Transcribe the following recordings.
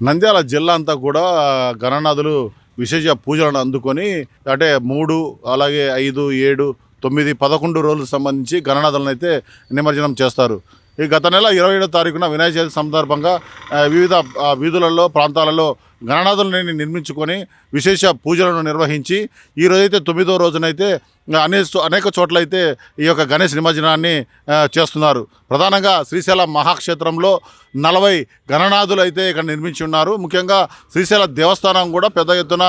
నంద్యాల జిల్లా అంతా కూడా గణనాథులు విశేష పూజలను అందుకొని అంటే మూడు అలాగే ఐదు ఏడు తొమ్మిది పదకొండు రోజులకు సంబంధించి గణనాథులను అయితే నిమజ్జనం చేస్తారు. ఈ గత నెల ఇరవై ఏడో తారీఖున వినాయక చవితి సందర్భంగా వివిధ వీధులలో ప్రాంతాలలో గణనాథులని నిర్మించుకొని విశేష పూజలను నిర్వహించి ఈ రోజైతే తొమ్మిదో రోజునైతే అనే అనేక చోట్ల అయితే ఈ యొక్క గణేష్ నిమజ్జనాన్ని చేస్తున్నారు. ప్రధానంగా శ్రీశైలం మహాక్షేత్రంలో నలభై గణనాథులు అయితే ఇక్కడ నిర్మించి ఉన్నారు. ముఖ్యంగా శ్రీశైల దేవస్థానం కూడా పెద్ద ఎత్తున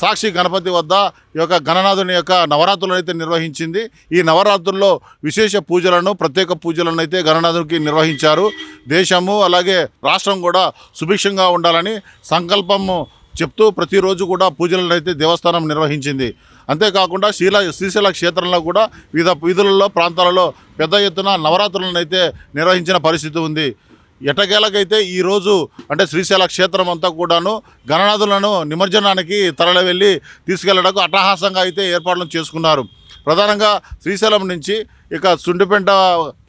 సాక్షి గణపతి వద్ద ఈ యొక్క గణనాథుని యొక్క నవరాత్రులను అయితే నిర్వహించింది. ఈ నవరాత్రుల్లో విశేష పూజలను ప్రత్యేక పూజలను అయితే గణనాథునికి నిర్వహించారు. దేశము అలాగే రాష్ట్రం కూడా సుభిక్షంగా ఉండాలని సంకల్పము చెప్తూ ప్రతిరోజు కూడా పూజలను అయితే దేవస్థానం నిర్వహించింది. అంతేకాకుండా శ్రీల శ్రీశైల క్షేత్రంలో కూడా వివిధ వీధులలో ప్రాంతాలలో పెద్ద ఎత్తున నవరాత్రులను అయితే నిర్వహించిన పరిస్థితి ఉంది. ఎటకేలకైతే ఈరోజు అంటే శ్రీశైల క్షేత్రం అంతా కూడాను గణనాథులను నిమజ్జనానికి తరలివెళ్ళి తీసుకెళ్ళడానికి అట్టహాసంగా అయితే ఏర్పాట్లు చేసుకున్నారు. ప్రధానంగా శ్రీశైలం నుంచి ఇక సుండిపెంట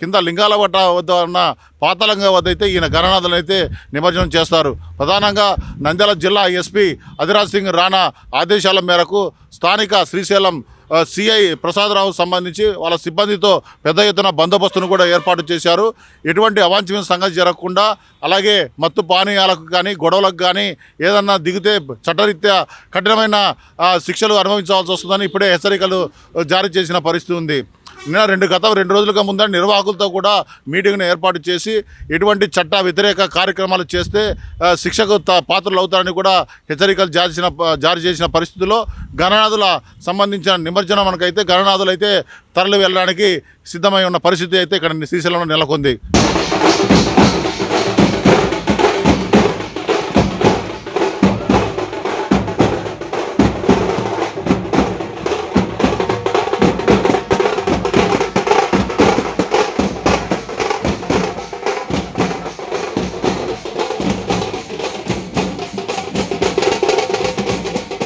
కింద లింగాలవట్ట వద్ద ఉన్న పాతలంగ వద్ద అయితే ఈయన గణనాథులను అయితే నిమజ్జనం చేస్తారు. ప్రధానంగా నంద్యాల జిల్లా ఎస్పీ అధిరాజ్ సింగ్ రాణా ఆదేశాల మేరకు స్థానిక శ్రీశైలం సిఐ ప్రసాదరావు సంబంధించి వాళ్ళ సిబ్బందితో పెద్ద ఎత్తున బందోబస్తును కూడా ఏర్పాటు చేశారు. ఎటువంటి అవాంఛనీయ సంగతి జరగకుండా అలాగే మత్తు పానీయాలకు కానీ గొడవలకు కానీ ఏదన్నా దిగితే చట్టరీత్యా కఠినమైన శిక్షలు అనుభవించాల్సి వస్తుందని ఇప్పుడే హెచ్చరికలు జారీ చేసిన పరిస్థితి ఉంది. నిన్న రెండు గత రెండు రోజులుగా ముందే నిర్వాహకులతో కూడా మీటింగ్ను ఏర్పాటు చేసి ఎటువంటి చట్ట వ్యతిరేక కార్యక్రమాలు చేస్తే శిక్షకు త- పాత్రలు అవుతారని కూడా హెచ్చరికలు జారీ చేసిన జారీ చేసిన పరిస్థితుల్లో గణనాథుల సంబంధించిన నిమజ్జనం మనకైతే గణనాథులు అయితే తరలి వెళ్ళడానికి సిద్ధమై ఉన్న పరిస్థితి అయితే ఇక్కడ శ్రీశైలంలో నెలకొంది.